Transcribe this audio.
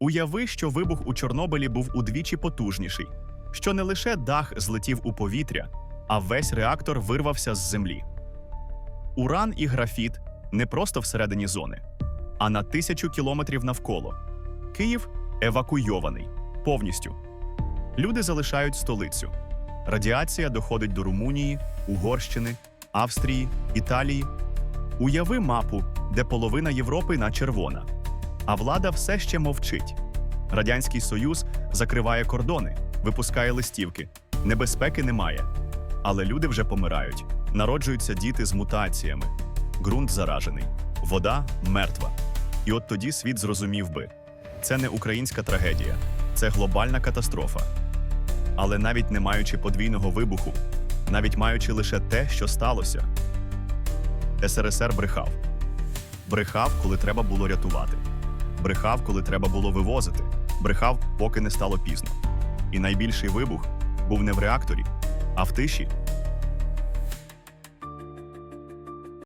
Уяви, що вибух у Чорнобилі був удвічі потужніший, що не лише дах злетів у повітря, а весь реактор вирвався з землі. Уран і графіт не просто всередині зони, а на тисячу кілометрів навколо. Київ евакуйований повністю. Люди залишають столицю. Радіація доходить до Румунії, Угорщини, Австрії, Італії. Уяви мапу, де половина Європи на червона. А влада все ще мовчить. Радянський Союз закриває кордони, випускає листівки. Небезпеки немає. Але люди вже помирають. Народжуються діти з мутаціями. Ґрунт заражений, вода мертва. І от тоді світ зрозумів би: це не українська трагедія, це глобальна катастрофа. Але навіть не маючи подвійного вибуху, навіть маючи лише те, що сталося, СРСР брехав. Брехав, коли треба було рятувати. Брехав, коли треба було вивозити. Брехав, поки не стало пізно. І найбільший вибух був не в реакторі, а в тиші,